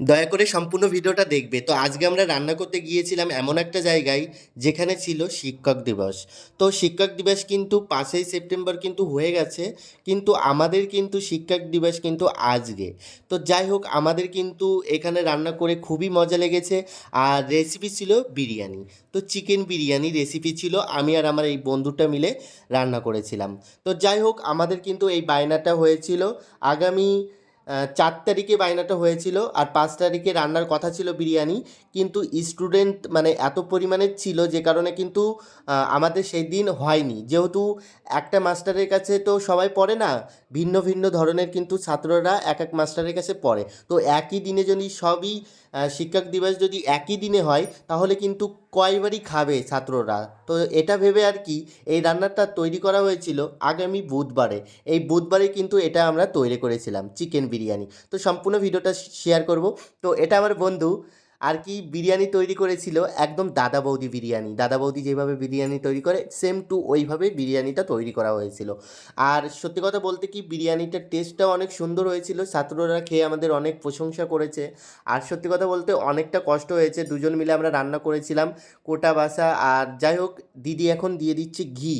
দয়া করে সম্পূর্ণ ভিডিওটা দেখবে। তো আজকে আমরা রান্না করতে গিয়েছিলাম এমন একটা জায়গায় যেখানে ছিল শিক্ষক দিবস। তো শিক্ষক দিবস কিন্তু পাঁচই সেপ্টেম্বর কিন্তু হয়ে গেছে, কিন্তু আমাদের কিন্তু শিক্ষক দিবস কিন্তু আজকে। তো যাই হোক, আমাদের কিন্তু এখানে রান্না করে খুবই মজা লেগেছে, আর রেসিপি ছিল বিরিয়ানি। তো চিকেন বিরিয়ানি রেসিপি ছিল, আমি আর আমার এই বন্ধুটা মিলে রান্না করেছিলাম। তো যাই হোক, আমাদের কিন্তু এই বায়নাটা হয়েছিল। আগামী চার তারিখে বায়নাটা হয়েছিল আর পাঁচ তারিখে রান্নার কথা ছিল বিরিয়ানি। কিন্তু স্টুডেন্ট মানে এত পরিমাণে ছিল যে কারণে কিন্তু আমাদের সেই দিন হয়নি। যেহেতু একটা মাস্টারের কাছে তো সবাই পড়ে না, ভিন্ন ভিন্ন ধরনের কিন্তু ছাত্ররা এক এক মাস্টারের কাছে পড়ে। তো একই দিনে যদি সবই শিক্ষক দিবস যদি একই দিনে হয়, তাহলে কিন্তু কয়বারই খাবে ছাত্ররা। তো এটা ভেবে আর কি এই রান্নাটা তৈরি করা হয়েছিল আগামী বুধবারে। এই বুধবারে কিন্তু এটা আমরা তৈরি করেছিলাম, চিকেন বিরিয়ানি। তো সম্পূর্ণ ভিডিওটা শেয়ার করব। তো এটা আমার বন্ধু আর কি বিরিয়ানি তৈরি করেছিল একদম দাদা বৌদি বিরিয়ানি। দাদা বৌদি যেভাবে বিরিয়ানি তৈরি করে সেম টু ওইভাবে বিরিয়ানিটা তৈরি করা হয়েছিল। আর সত্যি কথা বলতে কি, বিরিয়ানিটার টেস্টটাও অনেক সুন্দর হয়েছিল ছাত্ররা খেয়ে আমাদের অনেক প্রশংসা করেছে। আর সত্যি কথা বলতে অনেকটা কষ্ট হয়েছে, দুজন মিলে আমরা রান্না করেছিলাম কোটা বাসা। আর যাই হোক, দিদি এখন দিয়ে দিচ্ছে ঘি।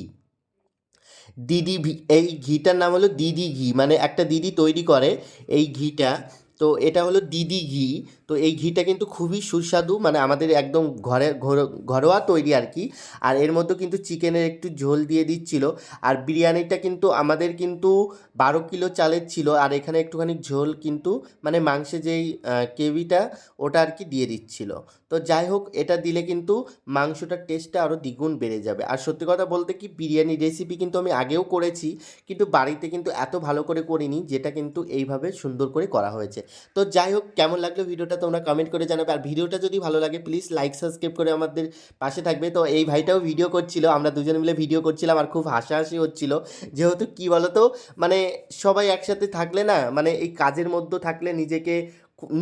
দিদি এই ঘিটার নাম হলো দিদি ঘি। মানে একটা দিদি তৈরি করে এই ঘিটা। তো এটা হলো দিদি ঘি। তো এই ঘিটা কিন্তু খুবই সুস্বাদু মানে আমাদের একদম ঘরে ঘরো- ঘরোয়া তৈরি আর কি। আর এর মধ্যে কিন্তু চিকেনের একটু ঝোল দিয়ে দিচ্ছিল। আর বিরিয়ানিটা কিন্তু আমাদের কিন্তু বারো কিলো চালের ছিল। আর এখানে একটুখানি ঝোল কিন্তু মানে মাংসে যেই কেভিটা ওটা আর কি দিয়ে দিচ্ছিল। তো যাই হোক, এটা দিলে কিন্তু মাংসটার টেস্টটা আরও দ্বিগুণ বেড়ে যাবে। আর সত্যি কথা বলতে কি, বিরিয়ানি রেসিপি কিন্তু আমি আগেও করেছি, কিন্তু বাড়িতে কিন্তু এত ভালো করে করিনি, যেটা কিন্তু এইভাবে সুন্দর করে করা হয়েছে। তো যাই হোক, কেমন লাগল ভিডিওটা তোমরা কমেন্ট করে জানাবে। আর ভিডিওটা যদি ভালো লাগে প্লিজ লাইক সাবস্ক্রাইব করে আমাদের পাশে থাকবে। তো এই ভাইটাও ভিডিও করছিল, আমরা দুজন মিলে ভিডিও করছিলাম আর খুব হাসাহাসি হচ্ছিল। যেহেতু কি বলতো মানে সবাই একসাথে থাকলে না মানে এই কাজের মধ্যে থাকলে নিজেকে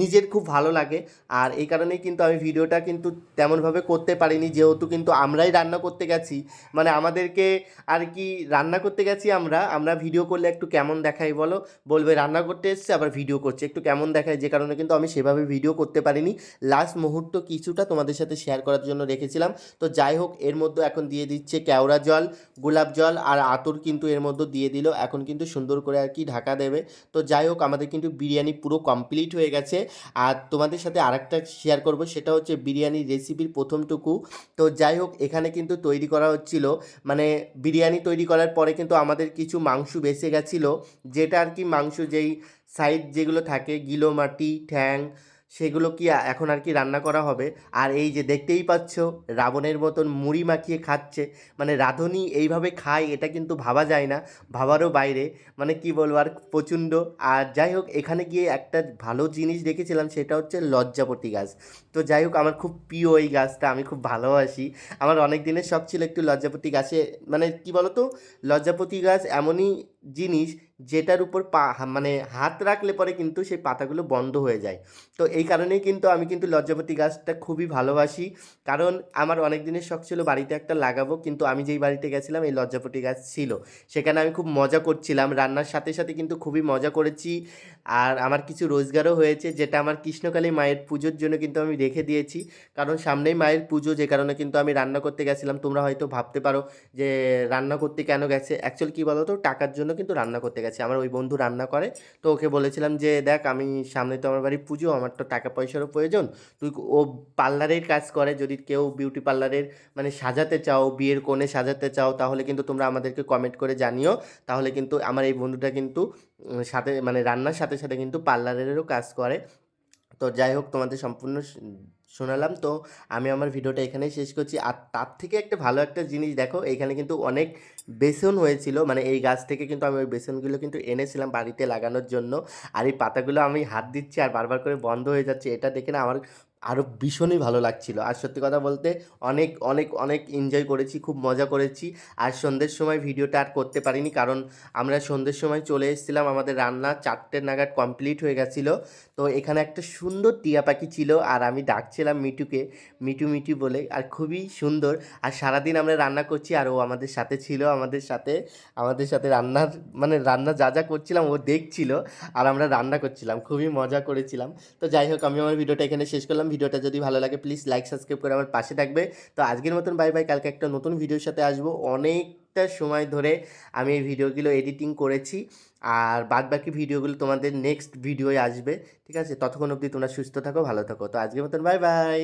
নিজের খুব ভালো লাগে। আর এই কারণেই কিন্তু আমি ভিডিওটা কিন্তু তেমনভাবে করতে পারিনি, যেহেতু কিন্তু আমরাই রান্না করতে গেছি। মানে আমাদেরকে আর কি রান্না করতে গেছি আমরা আমরা ভিডিও করলে একটু কেমন দেখাই বলো? বলবে রান্না করতে এসছে, আবার ভিডিও করছে, একটু কেমন দেখায় যে কারণে কিন্তু আমি সেভাবে ভিডিও করতে পারিনি। লাস্ট মুহূর্ত কিছুটা তোমাদের সাথে শেয়ার করার জন্য রেখেছিলাম। তো যাই হোক, এর মধ্যে এখন দিয়ে দিচ্ছে কেওড়া জল, গোলাপ জল আর আতর কিন্তু এর মধ্যে দিয়ে দিল। এখন কিন্তু সুন্দর করে আর কি ঢাকা দেবে। তো যাই হোক, আমাদের কিন্তু বিরিয়ানি পুরো কমপ্লিট হয়ে গেছে। আর তোমাদের সাথে আরেকটা শেয়ার করব, সেটা হচ্ছে বিরিয়ানির রেসিপির প্রথমটুকু। তো যাই হোক, এখানে কিন্তু তৈরি করা হচ্ছিল। মানে বিরিয়ানি তৈরি করার পরে কিন্তু আমাদের কিছু মাংস বেঁচে গেছিল। যেটা আর কি মাংস যেই সাইড যেগুলো থাকে, গিলো মাটি, ঠ্যাং সেগুলো কি এখন আর কি রান্না করা হবে? আর এই যে দেখতেই পাচ্ছ, রাবণের মতন মুড়ি মাখিয়ে খাচ্ছে। মানে রাঁধুনি এইভাবে খায়, এটা কিন্তু ভাবা যায় না, ভাবারও বাইরে। মানে কি বলব, আর প্রচণ্ড। আর যাই হোক, এখানে গিয়ে একটা ভালো জিনিস দেখেছিলাম, সেটা হচ্ছে লজ্জাপতি গাছ। তো যাই হোক, আমার খুব প্রিয় এই গাছটা, আমি খুব ভালোবাসি। আমার অনেক দিনের শখ ছিল একটু লজ্জাপতি গাছে মানে কি বলতো, লজ্জাপতি গাছ এমনই জিনিস যেটার উপর পা মানে হাত রাখলে পরে কিন্তু সেই পাতাগুলো বন্ধ হয়ে যায়। তো এই কারণেই কিন্তু আমি কিন্তু লজ্জাপতি গাছটা খুবই ভালোবাসি। কারণ আমার অনেক দিনের শখ ছিল বাড়িতে একটা লাগাবো, কিন্তু আমি যেই বাড়িতে গেছিলাম এই লজ্জাপতি গাছ ছিল। সেখানে আমি খুব মজা করছিলাম, রান্নার সাথে সাথে কিন্তু খুবই মজা করেছি। আর আমার কিছু রোজগারও হয়েছে, যেটা আমার কৃষ্ণকালী মায়ের পুজোর জন্য কিন্তু আমি রেখে দিয়েছি। কারণ সামনেই মায়ের পুজো, যে কারণে কিন্তু আমি রান্না করতে গেছিলাম। তোমরা হয়তো ভাবতে পারো যে রান্না করতে কেন গেছে? অ্যাকচুয়ালি কী বলো তো টাকার জন্য কিন্তু রান্না করতে গেছে। আমার ওই বন্ধু রান্না করে, তো ওকে বলেছিলাম যে, দেখ, আমি সামনে তো আমার বাড়ি পুজো, আমার তো টাকা পয়সারও প্রয়োজন। তুই ও পার্লারের কাজ করে, যদি কেউ বিউটি পার্লারের মানে সাজাতে চাও, বিয়ের কোণে সাজাতে চাও, তাহলে কিন্তু তোমরা আমাদেরকে কমেন্ট করে জানিও। তাহলে কিন্তু আমার এই বন্ধুটা কিন্তু সাথে মানে রান্নার সাথে সাথে কিন্তু পার্লারেরও কাজ করে। তো যাই হোক, তোমাদের সম্পূর্ণ শোনালাম। তো আমি আমার ভিডিওটা এখানেই শেষ করছি। আর তার থেকে একটা ভালো একটা জিনিস দেখো, এখানে কিন্তু অনেক বেসন হয়েছিল। মানে এই গাছ থেকে কিন্তু আমি ওই বেসনগুলো কিন্তু এনেছিলাম বাড়িতে লাগানোর জন্য। আর এই পাতাগুলো আমি হাত দিচ্ছি আর বারবার করে বন্ধ হয়ে যাচ্ছে। এটা দেখে না আমার আরও ভীষণই ভালো লাগছিল। আর সত্যি কথা বলতে অনেক অনেক অনেক এনজয় করেছি, খুব মজা করেছি। আর সন্ধ্যের সময় ভিডিওটা আর করতে পারিনি কারণ আমরা সন্ধ্যের সময় চলে এসেছিলাম, আমাদের রান্না চারটে নাগাদ কমপ্লিট হয়ে গেছিল। তো এখানে একটা সুন্দর টিয়া পাখি ছিল আর আমি ডাকছিলাম মিটুকে মিটু মিটু বলে, আর খুবই সুন্দর। আর সারাদিন আমরা রান্না করছি আর ও আমাদের সাথে ছিল, আমাদের সাথে আমাদের সাথে রান্নার মানে রান্না যা যা করছিলাম ও দেখছিল আর আমরা রান্না করছিলাম, খুবই মজা করেছিলাম। তো যাই হোক, আমি আমার ভিডিওটা এখানে শেষ করলাম। ভিডিওটা যদি ভালো লাগে প্লিজ লাইক সাবস্ক্রাইব করে আমার পাশে থাকবে। তো আজকের মতন বাই বাই কালকে একটা নতুন ভিডিওর সাথে আসব। অনেকটা সময় ধরে আমি এই ভিডিওগুলো এডিটিং করেছি, আর বাদ বাকি ভিডিওগুলো তোমাদের নেক্সট ভিডিওয় আসবে। ঠিক আছে? ততক্ষণ অবধি তোমরা সুস্থ থাকো, ভালো থাকো। তো আজকের মতন বাই বাই